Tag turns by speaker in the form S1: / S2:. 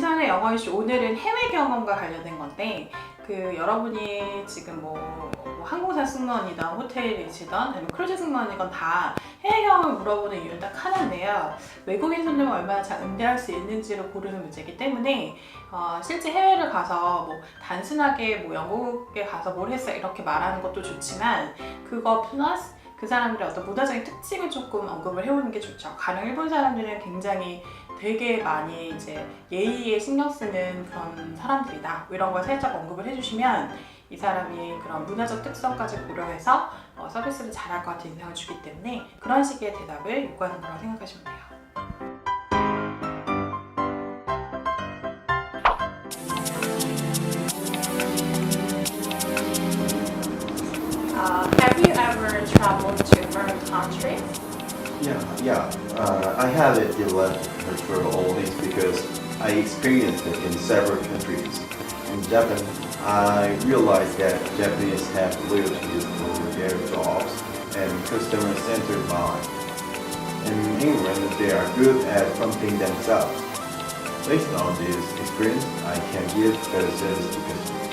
S1: 정희 씨 오늘은 해외 경험과 관련된 건데 그 여러분이 지금 뭐, 뭐 항공사 승무원이든 호텔이시든 아니면 크루즈 승무원이건 다 해외 경험을 물어보는 이유는 딱 하나인데요. 외국인 손님을 얼마나 잘 응대할 수 있는지를 고르는 문제이기 때문에 어, 실제 해외를 가서 뭐 단순하게 뭐 영국에 가서 뭘 했어 이렇게 말하는 것도 좋지만 그거 플러스 그 사람들의 어떤 문화적인 특징을 조금 언급을 해오는 게 좋죠. 가령 일본 사람들은 굉장히 되게 많이 이제 예의에 신경 쓰는 그런 사람들이다. 뭐 이런 걸 살짝 언급을 해주시면 이 사람이 그런 문화적 특성까지 고려해서 어, 서비스를 잘할 것 같은 인상을 주기 때문에 그런 식의 대답을 요구하는 거라고 생각하시면 돼요. Uh, have you ever traveled to foreign countries?
S2: Yeah, yeah. Uh, I have it developed for all this because I experienced it in several countries. In Japan, I realized that Japanese have loyalty for their jobs and customer-centered mind. In England, they are good at something themselves. Based on this experience, I can give better service to customers.